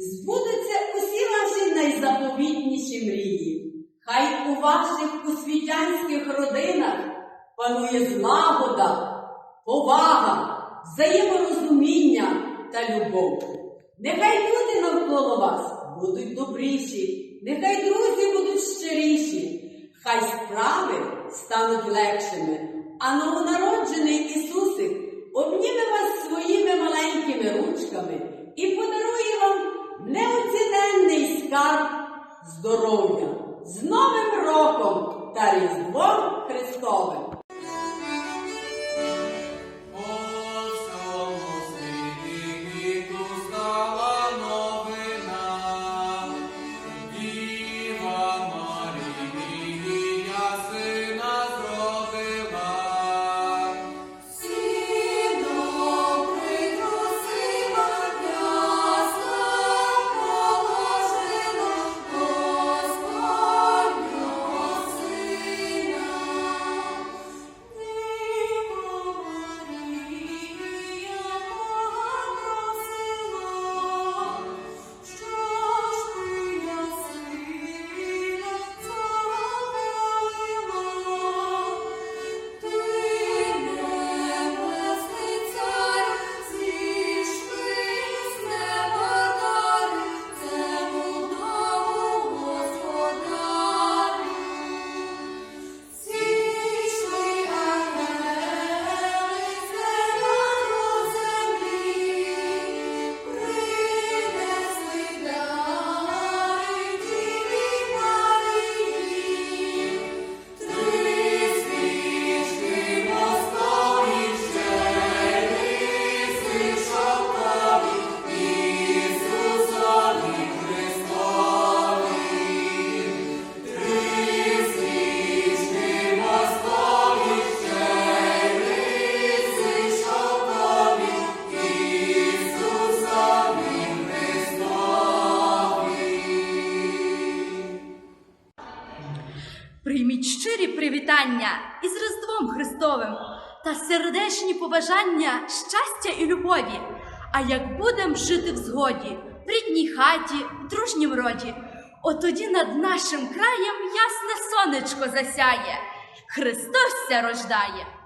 збудуться усі ваші найзаповітніші мрії. Хай у ваших освітянських родинах панує злагода, повага, взаєморозуміння та любов. Нехай люди навколо вас будуть добріші, нехай друзі будуть щиріші, хай справи стануть легшими, а новонароджений Ісусик обніме вас своїми маленькими ручками і подарує вам скарб здоров'я з Новим роком та Різдвом Христовим! Щирі привітання із Різдвом Христовим та сердечні побажання щастя і любові. А як будем жити в згоді, в рідній хаті, в дружнім роді, от тоді над нашим краєм ясне сонечко засяє, Христос ся рождає.